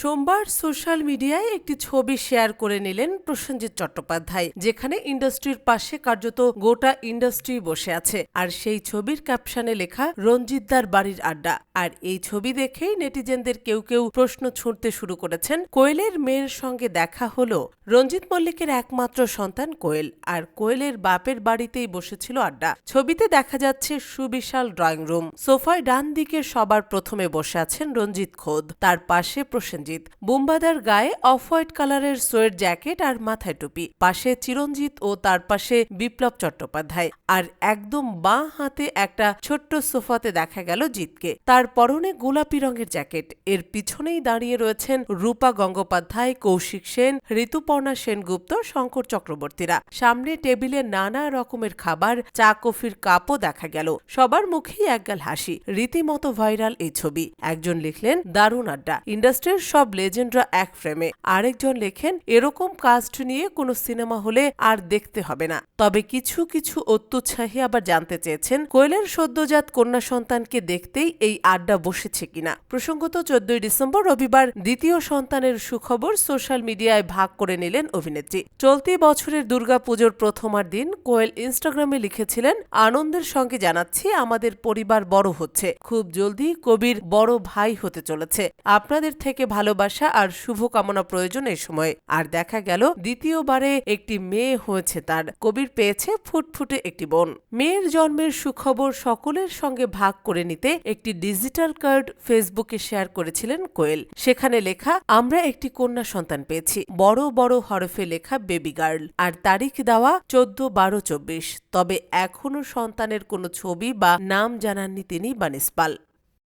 সোমবার সোশ্যাল মিডিয়ায় একটি ছবি শেয়ার করে নিলেন প্রসেনজিৎ চট্টোপাধ্যায়, যেখানে ইন্ডাস্ট্রির পাশে কার্যত গোটা ইন্ডাস্ট্রি বসে আছে। আর সেই ছবির ক্যাপশনে লেখা, রঞ্জিতদার বাড়ির আড্ডা। আর এই ছবি দেখেই নেটিজেনদের কেউ কেউ প্রশ্ন ছুঁড়তে শুরু করেছেন। কোয়েলের মেয়ের সঙ্গে দেখা হলো রঞ্জিত মল্লিকের একমাত্র সন্তান কোয়েল, আর কোয়েলের বাপের বাড়িতেই বসেছিল আড্ডা। ছবিতে দেখা যাচ্ছে সুবিশাল ড্রয়িং রুম। সোফায় ডান দিকে সবার প্রথমে বসে আছেন রঞ্জিত খোদ। তার পাশে প্রসেনজিৎ বুম্বাদার গায়ে অফ হোয়াইট কালারের সোয়েট জ্যাকেট আর মাথায় টুপি। পাশে চিরঞ্জিত ও তার পাশে বিপ্লব চট্টোপাধ্যায়। আর একদম বাঁ হাতে একটা ছোট্ট সোফাতে দেখা গেল জিতকে। তার পরনে গোলাপি রঙের জ্যাকেট। এর পিছনেই দাঁড়িয়ে রয়েছেন রূপা গঙ্গোপাধ্যায়, কৌশিক সেন, ঋতুপর্ণা সেনগুপ্ত, শঙ্কর চক্রবর্তীরা। সামনে টেবিলে নানা রকমের খাবার, চা, কফির কাপও দেখা গেল। সবার মুখেই একগাল হাসি। রীতিমতো ভাইরাল এই ছবি। একজন লিখলেন, দারুণ আড্ডা। ইন্ডাস্ট্রির সব লেজেন্ডরা এক ফ্রেমে। আরেকজন লেখেন, এরকম কাস্ট নিয়ে কোনো সিনেমা হলে আর দেখতে হবে না। তবে কিছু কিছু অত্যুৎসাহী আবার জানতে চেয়েছেন, কোয়েলের সদ্যজাত কন্যা সন্তানকে দেখতেই এই আড্ডা বসেছে কিনা? প্রসঙ্গত চোদ্দই ডিসেম্বর রবিবার দ্বিতীয় সন্তানের সুখবর সোশ্যাল মিডিয়ায় ভাগ করে নিলেন অভিনেত্রী। চলতি বছরের দুর্গাপুজোর প্রথমার দিন কোয়েল ইনস্টাগ্রামে লিখেছিলেন, আনন্দের সঙ্গে জানাচ্ছি, আমাদের পরিবার বড় হচ্ছে। খুব জলদি কবির বড় ভাই হতে চলেছে। আপনাদের থেকে ভালোবাসা আর শুভকামনা প্রয়োজন এই সময়। আর দেখা গেল, দ্বিতীয়বারে একটি মেয়ে হয়েছে তার। কবির পেয়েছে ফুটফুটে একটি বোন। মেয়ের জন্মের সুখবর সকলের সঙ্গে ভাগ করে নিতে একটি ডিজিটাল কার্ড ফেসবুকে শেয়ার করেছিলেন কোয়েল। সেখানে লেখা, আমরা একটি কন্যা সন্তান পেয়েছি। বড় বড় হরফে লেখা, বেবি গার্ল। আর তারিখ দেওয়া, চোদ্দ বারো চব্বিশ। তবে এখনও সন্তানের কোনো ছবি বা নাম জানাননি তিনি বানিসপাল